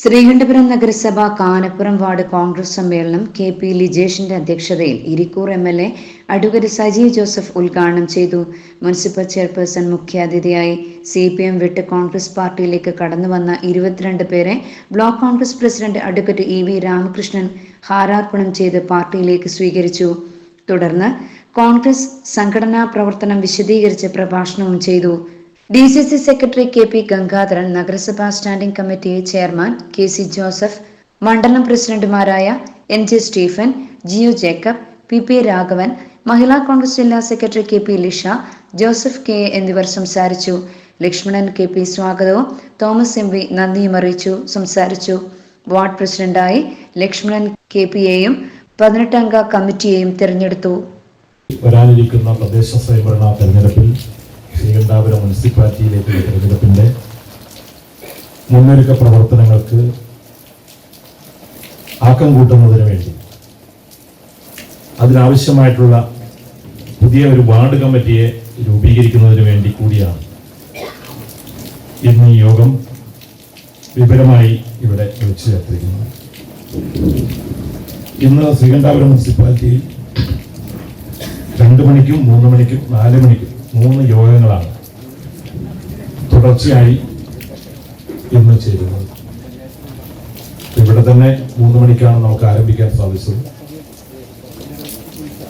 ശ്രീകണ്ഠപുരം നഗരസഭ കാനപ്പുറം വാർഡ് കോൺഗ്രസ് സമ്മേളനം K P ലിജേഷിന്റെ അധ്യക്ഷതയിൽ Irikkur M L A advocate Sajeev Joseph ഉദ്ഘാടനം ചെയ്തു. മുനിസിപ്പൽ ചെയർപേഴ്സൺ മുഖ്യാതിഥിയായി സി പി എം വിട്ട് കോൺഗ്രസ് പാർട്ടിയിലേക്ക് കടന്നുവന്ന ഇരുപത്തിരണ്ട് പേരെ block Congress president advocate E V Ramakrishnan ഹാരാർപ്പണം ചെയ്ത് പാർട്ടിയിലേക്ക് സ്വീകരിച്ചു. തുടർന്ന് കോൺഗ്രസ് സംഘടനാ പ്രവർത്തനം വിശദീകരിച്ച് പ്രഭാഷണവും ചെയ്തു. D C C secretary K P Gangadharan നഗരസഭാ standing committee chairman K C Joseph മണ്ഡലം പ്രസിഡന്റുമാരായ എൻ ജെ സ്റ്റീഫൻ ജിയു ജേക്കബ് പി പി രാഘവൻ മഹിളാ കോൺഗ്രസ് ജില്ലാ secretary K P Lisha Joseph K എന്നിവർ സംസാരിച്ചു. ലക്ഷ്മണൻ കെ പി സ്വാഗതവും തോമസ് എം വി നന്ദിയും അറിയിച്ചു സംസാരിച്ചു. വാർഡ് പ്രസിഡന്റായി ലക്ഷ്മണൻ കെ പിയെയും പതിനെട്ടംഗ കമ്മിറ്റിയെയും തിരഞ്ഞെടുത്തു. വരാനിരിക്കുന്ന തെരഞ്ഞെടുപ്പിൽ ശ്രീകണ്ഠാപുരം മുനിസിപ്പാലിറ്റിയിലേക്കുള്ള തെരഞ്ഞെടുപ്പിന്റെ മുന്നൊരുക്ക പ്രവർത്തനങ്ങൾക്ക് ആക്കം കൂട്ടുന്നതിന് വേണ്ടി. അതിനാവശ്യമായിട്ടുള്ള പുതിയ ഒരു വാർഡ് കമ്മിറ്റിയെ രൂപീകരിക്കുന്നതിന് വേണ്ടി കൂടിയാണ് ഇന്ന് ഈ യോഗം വിപുലമായി ഇവിടെ വിളിച്ചു ചേർത്തിരിക്കുന്നത്. ഇന്ന് ശ്രീകണ്ഠാപുരം മുനിസിപ്പാലിറ്റിയിൽ രണ്ട് മണിക്കും മൂന്ന് മണിക്കും നാല് മണിക്കും മൂന്ന് യോഗങ്ങളാണ് തുടർച്ചയായി ഇന്ന് ചേരുന്നത്. ഇവിടെ തന്നെ മൂന്ന് മണിക്കാണ് നമുക്ക് ആരംഭിക്കാൻ സാധിച്ചത്.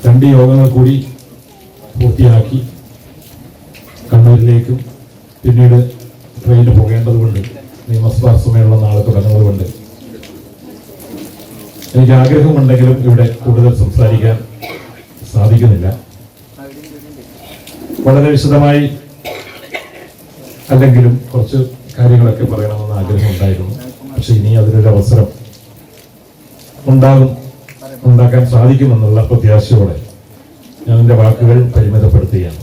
രണ്ട് യോഗങ്ങൾ കൂടി പൂർത്തിയാക്കി കണ്ണൂരിലേക്കും പിന്നീട് ട്രെയിനിൽ പോകേണ്ടതുകൊണ്ട് നിയമസഭാ സമ്മേളനം നാളെ തുടങ്ങുന്നതുകൊണ്ട് എനിക്ക് ആഗ്രഹമുണ്ടെങ്കിലും ഇവിടെ കൂടുതൽ സംസാരിക്കാൻ സാധിക്കുന്നില്ല. വളരെ വിശദമായി അല്ലെങ്കിലും കുറച്ച് കാര്യങ്ങളൊക്കെ പറയണമെന്ന് ആഗ്രഹം ഉണ്ടായിരുന്നു പക്ഷെ ഇനി അതിനൊരു അവസരം ഉണ്ടാകും ഉണ്ടാക്കാൻ സാധിക്കുമെന്നുള്ള പ്രത്യാശയോടെ ഞാൻ എന്റെ വാക്കുകൾ പരിമിതപ്പെടുത്തുകയാണ്.